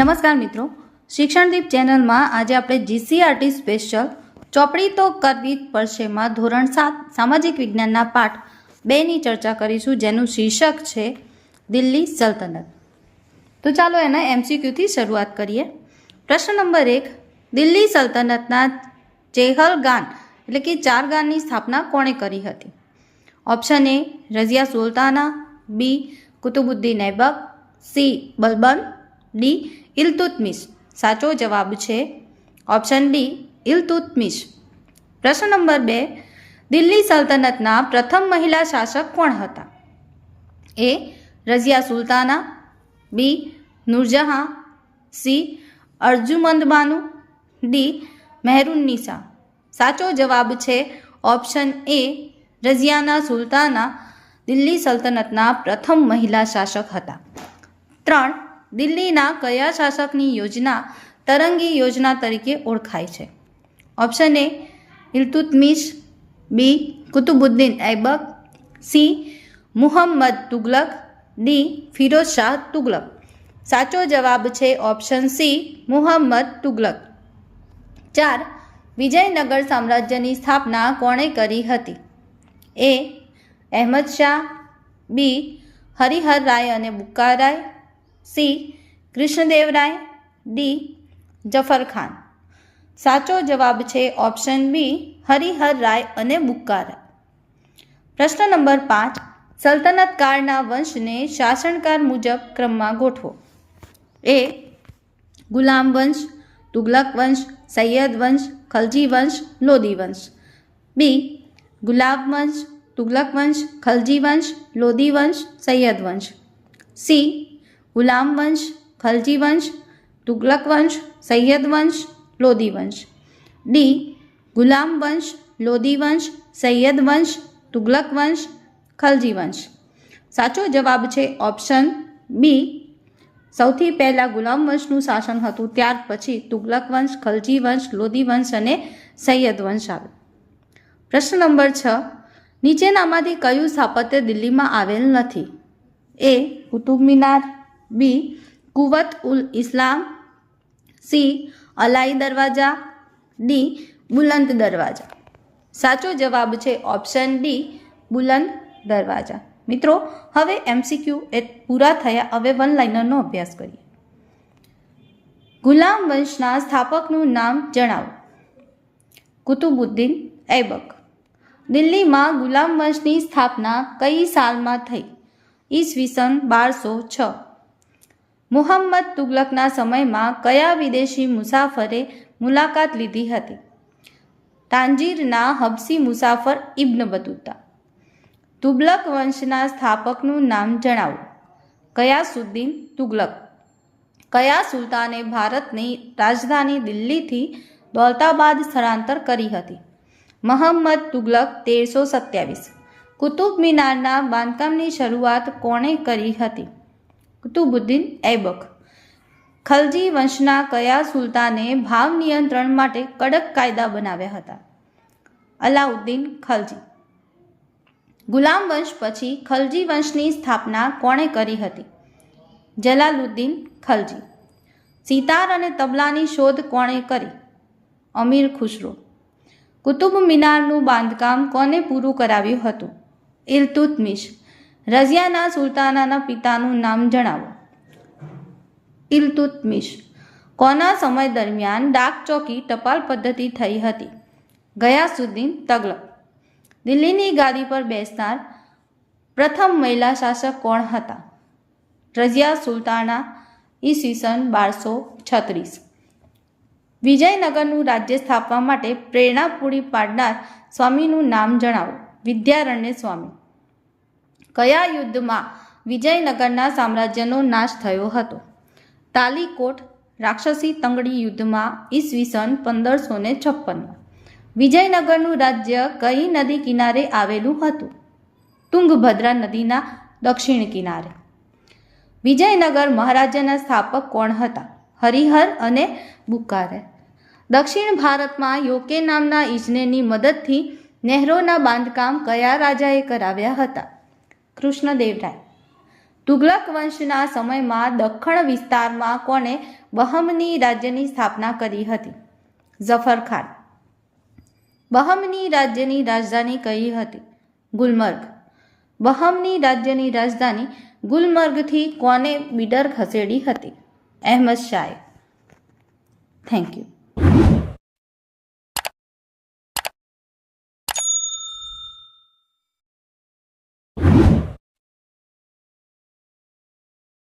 નમસ્કાર મિત્રો. શિક્ષણદીપ ચેનલમાં આજે આપણે જીસીઆરટી સ્પેશિયલ ચોપડી તો કરવી પડશેમાં ધોરણ સાત, સામાજિક વિજ્ઞાનના પાઠ બેની ચર્ચા કરીશું, જેનું શીર્ષક છે દિલ્હી સલ્તનત. તો ચાલો એના એમસીક્યુથી શરૂઆત કરીએ. પ્રશ્ન નંબર એક, દિલ્હી સલ્તનતના ચેહલગાન એટલે કે ચાર ગાનની સ્થાપના કોણે કરી હતી? Option A Razia Sultana B Qutubuddin Aibak C Balban D Iltutmish સાચો જવાબ છે ઓપ્શન ડી ઇલતુતમિશ પ્રશ્ન નંબર બે, દિલ્હી સલ્તનતના પ્રથમ મહિલા શાસક કોણ હતા? A Razia Sultana B Noorjahan C Arjumand Banu D Mehrunnisa સાચો જવાબ છે ઓપ્શન એ રઝિયાના સુલતાના દિલ્હી સલ્તનતના પ્રથમ મહિલા શાસક હતા. ત્રણ, દિલ્હીના કયા શાસકની યોજના તરંગી યોજના તરીકે ઓળખાય છે? Option A, Iltutmish, B, Qutubuddin Aibak, C, Muhammad Tughlaq, D, Firoz Shah Tughlaq. સાચો જવાબ છે ઓપ્શન સી, મુહમ્મદ તુગલક. ચાર, વિજયનગર સામ્રાજ્યની સ્થાપના કોણે કરી હતી? એ અહેમદ શાહ, બી હરિહર રાય અને બુક્કા રાય, સી કૃષ્ણદેવરાય ડી જફર ખાન. સાચો જવાબ છે ઓપ્શન બી હરિહર રાય અને બુક્કા રાય. પ્રશ્ન નંબર પાંચ, સલ્તનત કાળના વંશને શાસનકાર મુજબ ક્રમમાં ગોઠવો. એ ગુલામ વંશ, તુગલક વંશ, સૈયદ વંશ, ખલજી વંશ, લોદી વંશ. બી ગુલાબ વંશ, તુગલક વંશ, ખલજી વંશ, લોદી વંશ, સૈયદ વંશ. સી. ગુલામ વંશ, ખલજી વંશ, તુગલક વંશ, સૈયદ વંશ, લોદી વંશ. ડી. ગુલામ વંશ, લોદી વંશ, સૈયદ વંશ, તુગલક વંશ, ખલજી વંશ. સાચો જવાબ છે ઓપ્શન બી. સૌથી પહેલાં ગુલામ વંશનું શાસન હતું, ત્યાર પછી તુગલક વંશ, ખલજી વંશ, લોદી વંશ અને સૈયદ વંશ આવ્યો પ્રશ્ન નંબર છ. નીચેનામાંથી કયું સ્થાપત્ય દિલ્હીમાં આવેલ નથી? એ. કુતુબ મિનાર. બી. કુવત ઉલ ઇસ્લામ. સી. અલાઈ દરવાજા. ડી. બુલંદ દરવાજા. સાચો જવાબ છે ઓપ્શન ડી, બુલંદ દરવાજા. મિત્રો, હવે એમસીક્યુ એ પૂરા થયા. હવે વન લાઇનરનો અભ્યાસ કરીએ. ગુલામ વંશના સ્થાપકનું નામ જણાવો. કુતુબુદ્દીન ઐબક. દિલ્હીમાં ગુલામ વંશની સ્થાપના કઈ સાલમાં થઈ? ઈસવીસન બારસો છ. મુહમ્મદ તુગલકના સમયમાં કયા વિદેશી મુસાફરે મુલાકાત લીધી હતી? તાંજીરના હબસી મુસાફર ઇબ્ન બતુતા તુગલક વંશના સ્થાપકનું નામ જણાવો. કયાસુદ્દીન તુગલક. કયા સુલતાને ભારતની રાજધાની દિલ્હીથી દૌલતાબાદ સ્થળાંતર કરી હતી? મહમ્મદ તુગલક તેરસો સત્યાવીસ. કુતુબ મિનારના બાંધકામની શરૂઆત કોણે કરી હતી? કુતુબુદ્દીન ઐબક. ખલજી વંશના કયા સુલતાને ભાવ નિયંત્રણ માટે કડક કાયદા બનાવ્યા હતા? અલાઉદ્દીન ખલજી. ગુલામ વંશ પછી ખલજી વંશની સ્થાપના કોણે કરી હતી? જલાલુદ્દીન ખલજી. સિતાર અને તબલાની શોધ કોણે કરી? અમીર ખુશરો કુતુબ મિનારનું બાંધકામ કોને પૂરું કરાવ્યું હતું? ઇલતુતમિશ રઝિયાના સુલતાનાના પિતાનું નામ જણાવો. ઇલતુતમિશ કોના સમય દરમિયાન ડાક ચોકી ટપાલ પદ્ધતિ થઈ હતી? ગયાસુદ્દીન તગલક દિલ્હીની ગાદી પર બેસનાર પ્રથમ મહિલા શાસક કોણ હતા? રઝિયા સુલતાના ઈસવીસન બારસો છત્રીસ. વિજયનગરનું રાજ્ય સ્થાપવા માટે પ્રેરણા પૂરી પાડનાર સ્વામીનું નામ જણાવો. વિદ્યારણ્ય સ્વામી. કયા યુદ્ધમાં વિજયનગરના સામ્રાજ્યનો નાશ થયો હતો? તાલીકોટ રાક્ષસી તંગડી યુદ્ધમાં ઈસવીસન પંદરસો ને છપ્પનમાં વિજયનગરનું રાજ્ય કઈ નદી કિનારે આવેલું હતું? તુંગભદ્રા નદીના દક્ષિણ કિનારે. વિજયનગર મહારાજાના સ્થાપક કોણ હતા? હરિહર અને બુકારે. દક્ષિણ ભારતમાં યોકે નામના ઇજનેરની મદદથી નહેરોના બાંધકામ કયા રાજાએ કરાવ્યા હતા? કૃષ્ણદેવરાય તુગલક વંશના સમયમાં દખ્ખણ વિસ્તારમાં કોણે બહમની રાજ્યની સ્થાપના કરી હતી? ઝફર ખાન. બહમની રાજ્યની રાજધાની કઈ હતી? ગુલમર્ગ. બહમની રાજ્યની રાજધાની ગુલમર્ગથી કોને બિડર ખસેડી હતી? અહેમદ શાહે થેન્ક યુ